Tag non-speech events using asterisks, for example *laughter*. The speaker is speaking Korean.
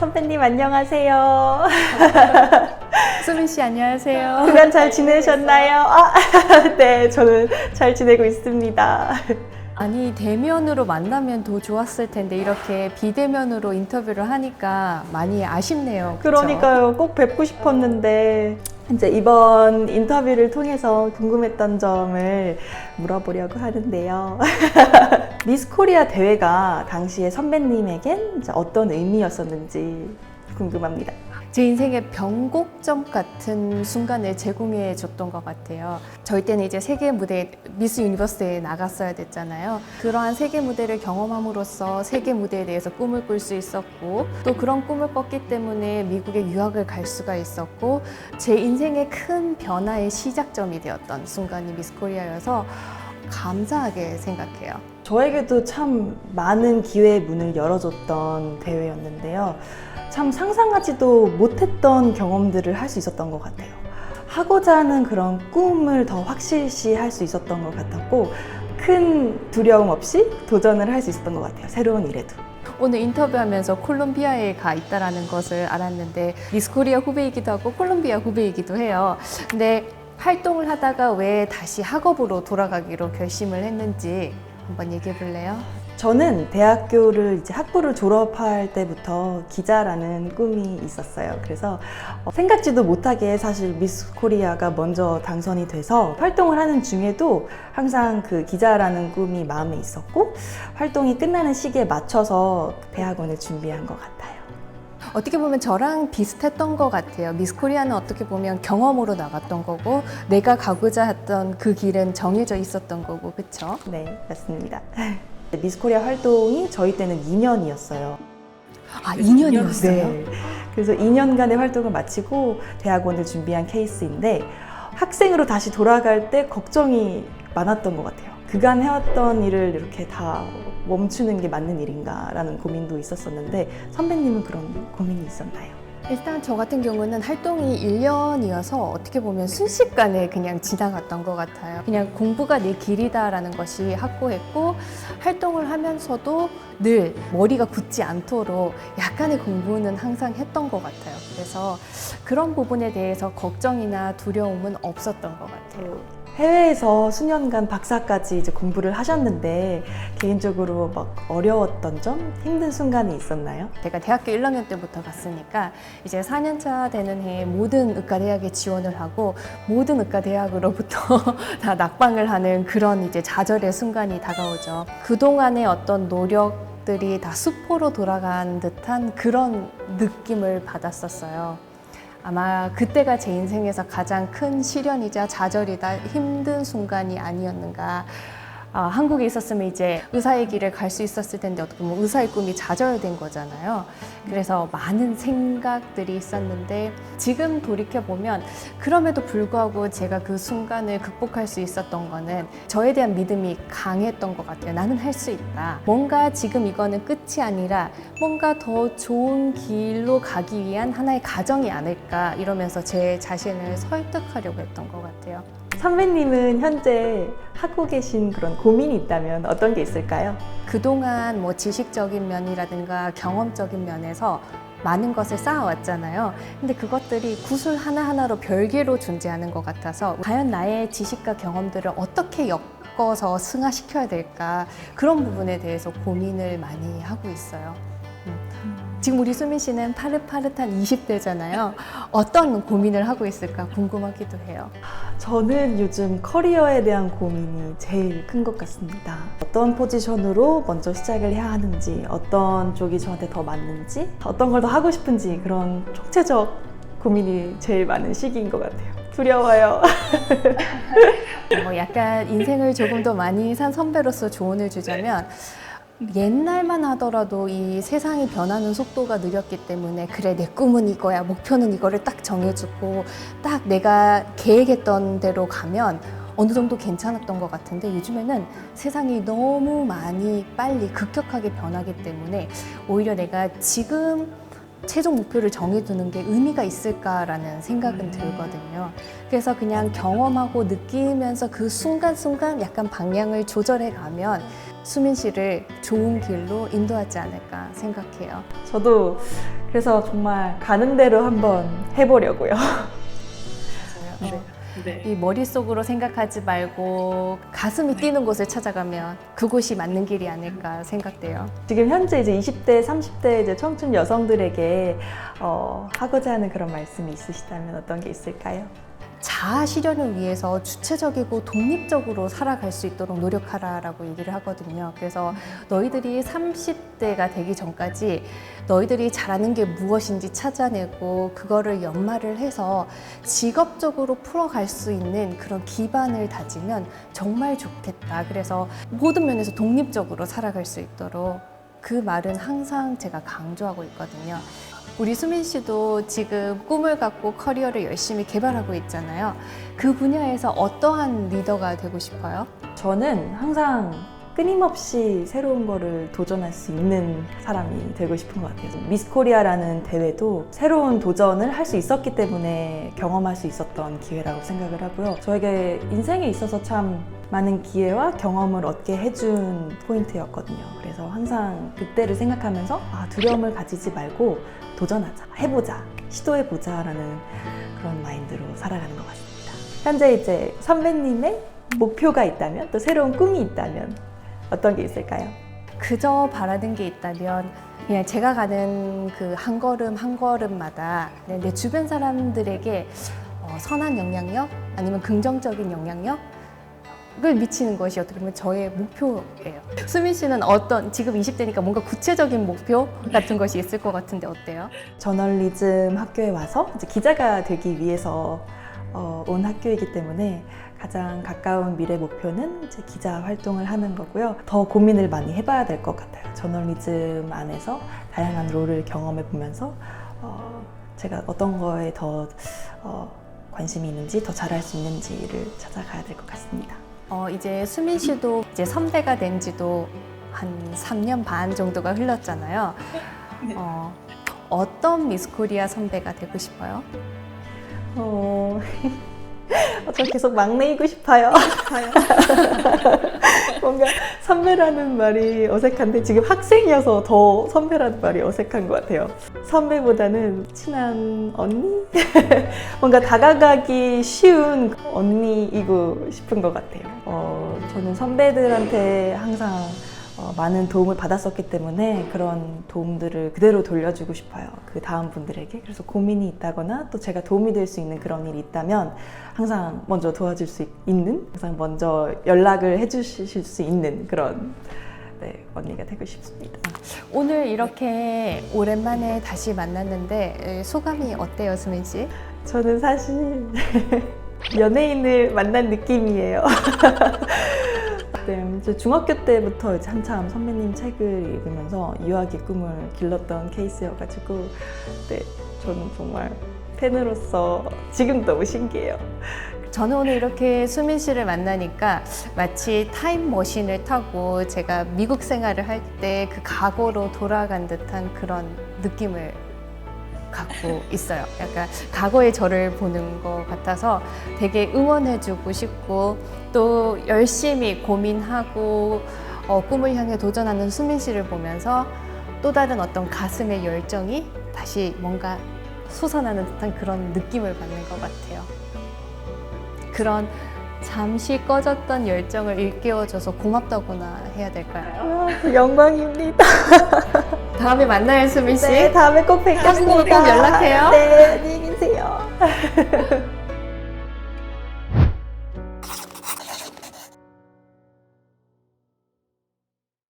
선배님 안녕하세요. *laughs* 수민 씨 안녕하세요. 그간 잘 지내셨나요? 아, *laughs* 네, 저는 잘 지내고 있습니다. 아니 대면으로 만나면 더 좋았을 텐데 이렇게 비대면으로 인터뷰를 하니까 많이 아쉽네요. 그쵸? 그러니까요, 꼭 뵙고 싶었는데 이제 이번 인터뷰를 통해서 궁금했던 점을 물어보려고 하는데요. *laughs* 미스 코리아 대회가 당시에 선배님에겐 어떤 의미였었는지 궁금합니다. 제 인생의 변곡점 같은 순간을 제공해 줬던 것 같아요. 저희 때는 이제 세계 무대 미스 유니버스에 나갔어야 됐잖아요. 그러한 세계 무대를 경험함으로써 세계 무대에 대해서 꿈을 꿀 수 있었고 또 그런 꿈을 꿨기 때문에 미국에 유학을 갈 수가 있었고 제 인생의 큰 변화의 시작점이 되었던 순간이 미스 코리아여서 감사하게 생각해요. 저에게도 참 많은 기회의 문을 열어줬던 대회였는데요. 참 상상하지도 못했던 경험들을 할 수 있었던 것 같아요. 하고자 하는 그런 꿈을 더 확실시 할 수 있었던 것 같았고, 큰 두려움 없이 도전을 할 수 있었던 것 같아요. 새로운 일에도. 오늘 인터뷰하면서 콜롬비아에 가 있다라는 것을 알았는데 미스코리아 후배이기도 하고 콜롬비아 후배이기도 해요. 근데 활동을 하다가 왜 다시 학업으로 돌아가기로 결심을 했는지 한번 얘기해 볼래요? 저는 대학교를 이제 학부를 졸업할 때부터 기자라는 꿈이 있었어요. 그래서 어, 생각지도 못하게 사실 미스 코리아가 먼저 당선이 돼서 활동을 하는 중에도 항상 그 기자라는 꿈이 마음에 있었고 활동이 끝나는 시기에 맞춰서 대학원을 준비한 것 같아요. 어떻게 보면 저랑 비슷했던 것 같아요. 미스 코리아는 어떻게 보면 경험으로 나갔던 거고 내가 가고자 했던 그 길은 정해져 있었던 거고 그쵸? 네, 맞습니다. *laughs* 미스 코리아 활동이 저희 때는 2년이었어요. 아 2년이었어요? 네. 그래서 2년간의 활동을 마치고 대학원을 준비한 케이스인데 학생으로 다시 돌아갈 때 걱정이 많았던 것 같아요. 그간 해왔던 일을 이렇게 다 멈추는 게 맞는 일인가라는 고민도 있었었는데 선배님은 그런 고민이 있었나요? 일단 저 같은 경우는 활동이 1년이어서 어떻게 보면 순식간에 그냥 지나갔던 것 같아요. 그냥 공부가 내 길이다라는 것이 확고했고 활동을 하면서도 늘 머리가 굳지 않도록 약간의 공부는 항상 했던 것 같아요. 그래서 그런 부분에 대해서 걱정이나 두려움은 없었던 것 같아요. 해외에서 수년간 박사까지 이제 공부를 하셨는데 개인적으로 막 어려웠던 점, 힘든 순간이 있었나요? 제가 대학교 1학년 때부터 갔으니까 이제 4년차 되는 해에 모든 의과대학에 지원을 하고 모든 의과대학으로부터 *laughs* 다 낙방을 하는 그런 이제 좌절의 순간이 다가오죠. 그동안의 어떤 노력 들이 다 수포로 돌아간 듯한 그런 느낌을 받았었어요. 아마 그때가 제 인생에서 가장 큰 시련이자 좌절이다 힘든 순간이 아니었는가. 아, 한국에 있었으면 이제 의사의 길을 갈 수 있었을 텐데 어떻게 보면 의사의 꿈이 좌절된 거잖아요. 그래서 많은 생각들이 있었는데 지금 돌이켜 보면 그럼에도 불구하고 제가 그 순간을 극복할 수 있었던 거는 저에 대한 믿음이 강했던 것 같아요. 나는 할 수 있다. 뭔가 지금 이거는 끝이 아니라 뭔가 더 좋은 길로 가기 위한 하나의 가정이 아닐까 이러면서 제 자신을 설득하려고 했던 것 같아요. 선배님은 현재 하고 계신 그런 고민이 있다면 어떤 게 있을까요? 그동안 뭐 지식적인 면이라든가 경험적인 면에서 많은 것을 쌓아왔잖아요. 근데 그것들이 구슬 하나하나로 별개로 존재하는 것 같아서 과연 나의 지식과 경험들을 어떻게 엮어서 승화시켜야 될까 그런 부분에 대해서 고민을 많이 하고 있어요. 음. 지금 우리 수민 씨는 파릇파릇한 20대잖아요. 어떤 고민을 하고 있을까 궁금하기도 해요. 저는 요즘 커리어에 대한 고민이 제일 큰 것 같습니다. 어떤 포지션으로 먼저 시작을 해야 하는지, 어떤 쪽이 저한테 더 맞는지, 어떤 걸 더 하고 싶은지 그런 총체적 고민이 제일 많은 시기인 것 같아요. 두려워요. *laughs* 뭐 약간 인생을 조금 더 많이 산 선배로서 조언을 주자면 옛날만 하더라도 이 세상이 변하는 속도가 느렸기 때문에 그래 내 꿈은 이거야 목표는 이거를 딱 정해주고 딱 내가 계획했던 대로 가면 어느 정도 괜찮았던 것 같은데 요즘에는 세상이 너무 많이 빨리 급격하게 변하기 때문에 오히려 내가 지금 최종 목표를 정해두는 게 의미가 있을까라는 생각은 들거든요. 그래서 그냥 경험하고 느끼면서 그 순간순간 약간 방향을 조절해 가면 수민 씨를 좋은 길로 인도하지 않을까 생각해요. 저도 그래서 정말 가는 대로 한번 해보려고요. 네. 네. 이 머릿속으로 생각하지 말고 가슴이 뛰는 곳을 찾아가면 그곳이 맞는 길이 아닐까 생각돼요. 지금 현재 이제 20대, 30대 이제 청춘 여성들에게 어, 하고자 하는 그런 말씀이 있으시다면 어떤 게 있을까요? 자아 실현을 위해서 주체적이고 독립적으로 살아갈 수 있도록 노력하라라고 얘기를 하거든요. 그래서 너희들이 30대가 되기 전까지 너희들이 잘하는 게 무엇인지 찾아내고 그거를 연말을 해서 직업적으로 풀어갈 수 있는 그런 기반을 다지면 정말 좋겠다. 그래서 모든 면에서 독립적으로 살아갈 수 있도록 그 말은 항상 제가 강조하고 있거든요. 우리 수민 씨도 지금 꿈을 갖고 커리어를 열심히 개발하고 있잖아요. 그 분야에서 어떠한 리더가 되고 싶어요? 저는 항상 끊임없이 새로운 거를 도전할 수 있는 사람이 되고 싶은 것 같아요. 미스 코리아라는 대회도 새로운 도전을 할 수 있었기 때문에 경험할 수 있었던 기회라고 생각을 하고요. 저에게 인생에 있어서 참 많은 기회와 경험을 얻게 해준 포인트였거든요. 그래서 항상 그때를 생각하면서 아, 두려움을 가지지 말고 도전하자, 해보자, 시도해보자라는 그런 마인드로 살아가는 것 같습니다. 현재 이제 선배님의 목표가 있다면 또 새로운 꿈이 있다면 어떤 게 있을까요? 그저 바라는 게 있다면 그냥 제가 가는 그 한 걸음 한 걸음마다 네, 내 주변 사람들에게 어, 선한 영향력 아니면 긍정적인 영향력 을 미치는 것이 어떻게 보면 저의 목표예요. 수민 씨는 어떤 지금 20대니까 뭔가 구체적인 목표 같은 것이 있을 것 같은데 어때요? 저널리즘 학교에 와서 이제 기자가 되기 위해서 어, 온 학교이기 때문에 가장 가까운 미래 목표는 이제 기자 활동을 하는 거고요. 더 고민을 많이 해봐야 될 것 같아요. 저널리즘 안에서 다양한 롤을 경험해 보면서 어, 제가 어떤 거에 더 어, 관심이 있는지 더 잘할 수 있는지를 찾아가야 될 것 같습니다. 어, 이제 수민 씨도 이제 선배가 된 지도 한 3년 반 정도가 흘렀잖아요. 네. 어, 어떤 미스코리아 선배가 되고 싶어요? 어, *laughs* 저 계속 막내이고 싶어요. *laughs* 뭔가 선배라는 말이 어색한데 지금 학생이어서 더 선배라는 말이 어색한 것 같아요. 선배보다는 친한 언니? *laughs* 뭔가 다가가기 쉬운 언니이고 싶은 것 같아요. 어, 저는 선배들한테 항상 어, 많은 도움을 받았었기 때문에 그런 도움들을 그대로 돌려주고 싶어요. 그 다음 분들에게. 그래서 고민이 있다거나 또 제가 도움이 될 수 있는 그런 일이 있다면 항상 먼저 도와줄 수 있는, 항상 먼저 연락을 해주실 수 있는 그런 네, 언니가 되고 싶습니다. 오늘 이렇게 오랜만에 다시 만났는데 에, 소감이 어때요, 수민 씨? 저는 사실 *laughs* 연예인을 만난 느낌이에요. *laughs* 네, 저 중학교 때부터 이제 한참 선배님 책을 읽으면서 유학의 꿈을 길렀던 케이스여가지고, 네, 저는 정말 팬으로서 지금 너무 신기해요. 저는 오늘 이렇게 수민 씨를 만나니까 마치 타임머신을 타고 제가 미국 생활을 할 때 그 과거로 돌아간 듯한 그런 느낌을 갖고 있어요. 약간 과거의 저를 보는 것 같아서 되게 응원해주고 싶고 또 열심히 고민하고 어, 꿈을 향해 도전하는 수민 씨를 보면서 또 다른 어떤 가슴의 열정이 다시 뭔가 솟아나는 듯한 그런 느낌을 받는 것 같아요. 그런 잠시 꺼졌던 열정을 일깨워줘서 고맙다고나 해야 될까요? 아, 영광입니다. *laughs* 다음에 만나요, 수민 씨. 네, 다음에 꼭 뵙겠습니다. 꼭 연락해요. 네, 안녕히 계세요. *laughs*